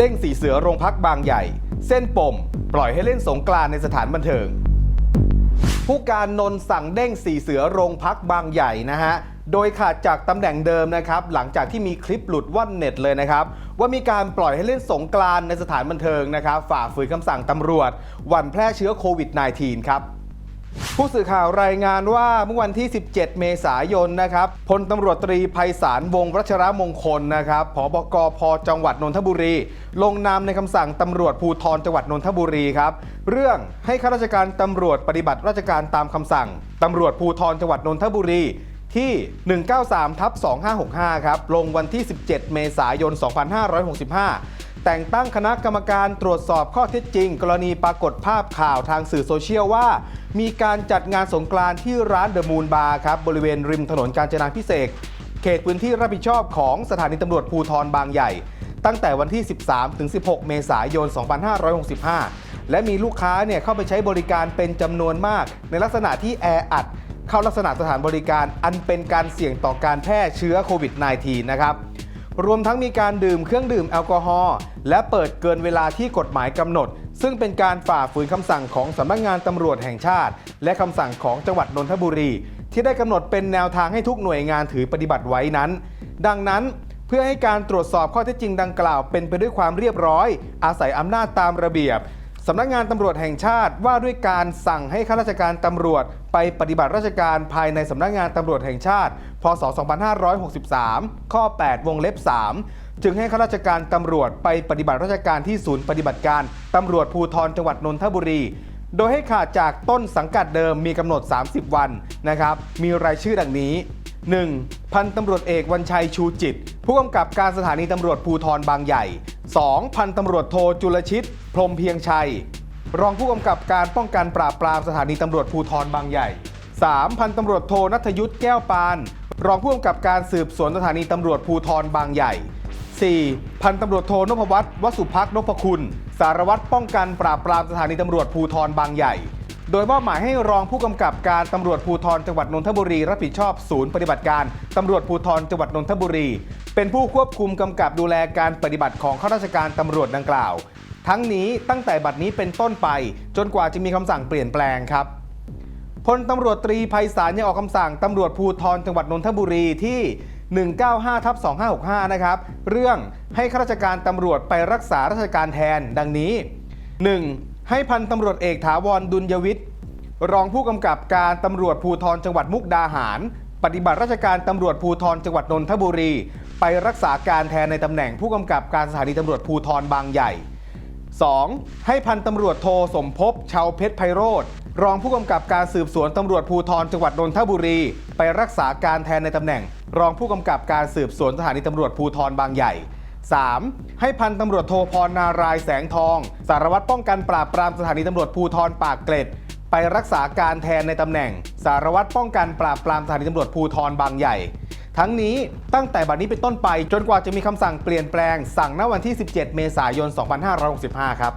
เด้งสีเสือโรงพักบางใหญ่ เส้นปม ปล่อยให้เล่นสงกรานในสถานบันเทิง ผู้การนนท์สั่งเด้งสีเสือโรงพักบางใหญ่นะฮะโดยขาดจากตำแหน่งเดิมนะครับ หลังจากที่มีคลิปหลุดว่อนเน็ตเลยนะครับ ว่ามีการปล่อยให้เล่นสงกรานในสถานบันเทิงนะครับ ฝ่าฝืนคำสั่งตำรวจหวันแพร่เชื้อโควิด -19 ครับ ผู้สื่อข่าวรายงานว่าเมื่อวันที่ 17 เมษายนนะครับพลตำรวจตรีไพศาลวงรัชรมงคลนะครับผบกพจังหวัดนนทบุรี ลงนามในคำสั่งตำรวจภูธรจังหวัดนนทบุรีครับเรื่องให้ข้าราชการตำรวจปฏิบัติราชการตามคำสั่งตำรวจภูธรจังหวัดนนทบุรีที่ 193ทับ2565 ครับ ลงวันที่ 17 เมษายน 2565 แต่งตั้งคณะกรรมการตรวจสอบข้อเท็จจริง กรณีปรากฏภาพข่าวทางสื่อโซเชียลว่า มีการจัดงานสงกรานต์ที่ร้านเดอะมูนบาร์ครับ บริเวณริมถนนกาญจนาพิเศษเขตพื้นที่รับผิดชอบของสถานีตำรวจภูธรบางใหญ่ ตั้งแต่วันที่ 13 ถึง 16 เมษายน 2565 และมีลูกค้าเนี่ยเข้าไปใช้บริการเป็นจำนวนมาก ในลักษณะที่แออัด เข้าลักษณะสถานบริการอันเป็นการเสี่ยงต่อการแพร่เชื้อโควิด -19 นะครับ รวมทั้งมีการดื่มเครื่องดื่มแอลกอฮอล์และเปิดเกินเวลาที่กฎหมายกำหนด ซึ่งเป็นการฝ่าฝืนคำสั่งของสำนักงานตำรวจแห่งชาติ และคำสั่งของจังหวัดนนทบุรี ที่ได้กำหนดเป็นแนวทางให้ทุกหน่วยงานถือปฏิบัติไว้นั้น ดังนั้นเพื่อให้การตรวจสอบข้อเท็จจริงดังกล่าวเป็นไปด้วยความเรียบร้อย อาศัยอำนาจตามระเบียบ สำนักงานตำรวจแห่งชาติว่าด้วยการสั่งให้ข้าราชการตำรวจ ไปปฏิบัติราชการภายในสำนักงานตำรวจแห่งชาติ พศ 2563 ข้อ 8 วงเล็บ 3 จึงให้ข้าราชการตำรวจไปปฏิบัติราชการที่ศูนย์ปฏิบัติการตำรวจภูธรจังหวัดนนทบุรี โดยให้ขาดจากต้นสังกัดเดิมมีกำหนด 30 วันนะครับ มีรายชื่อดังนี้ 1. พันตำรวจเอกวันชัยชูจิต ผู้กำกับการสถานีตำรวจภูธรบางใหญ่ 2. พันตำรวจโทจุลชิต พรมเพียงชัย รองผู้กำกับการป้องกันปราบปรามสถานีตำรวจภูธรบางใหญ่ 3. พันตำรวจโทนัทยุทธแก้วปาน รองผู้กำกับการสืบสวนสถานีตำรวจภูธรบางใหญ่ 4. พันตำรวจโทนพวัตรวสุพักนพคุณ สารวัตรป้องกันปราบปรามสถานีตำรวจภูธรบางใหญ่ โดยมอบหมายให้รองผู้กำกับการตำรวจภูธรจังหวัดนนทบุรีรับผิดชอบศูนย์ปฏิบัติการตำรวจภูธรจังหวัดนนทบุรี เป็นผู้ควบคุมกำกับดูแลการปฏิบัติของข้าราชการตำรวจดังกล่าว ทั้งนี้ตั้งแต่บัดนี้เป็นต้นไป จนกว่าจะมีคำสั่งเปลี่ยนแปลงครับพลตำรวจตรีไพศาลยังออกคำสั่งตำรวจภูธรจังหวัดนนทบุรีที่195ทับ2565 นะครับ เรื่องให้ข้าราชการตำรวจไปรักษาราชการแทนดังนี้ 1. ให้พันตำรวจเอกถาวรดุลยวิทย์รองผู้กำกับการตำรวจภูธรจังหวัดมุกดาหาร ปฏิบัติราชการตำรวจภูธรจังหวัดนนทบุรี ไปรักษาการแทนในตำแหน่งผู้กำกับการสถานีตำรวจภูธรบางใหญ่ 2. ให้พันตำรวจโทสมภพชาวเพชรไพโรธรองผู้กำกับการสืบสวนตำรวจภูธรจังหวัดนนทบุรี ไปรักษาการแทนในตำแหน่ง รองผู้กำกับการสืบสวนสถานีตำรวจภูธรบางใหญ่ 3. ให้พันตำรวจโทพรนารายแสงทอง สารวัตรป้องกันปราบปรามสถานีตำรวจภูธรปากเกร็ด ไปรักษาการแทนในตำแหน่ง สารวัตรป้องกันปราบปรามสถานีตำรวจภูธรบางใหญ่ ทั้งนี้ตั้งแต่บัดนี้เป็นต้นไปจนกว่าจะมีคำสั่งเปลี่ยนแปลง สั่งณวันที่ 17 เมษายน 2565 ครับ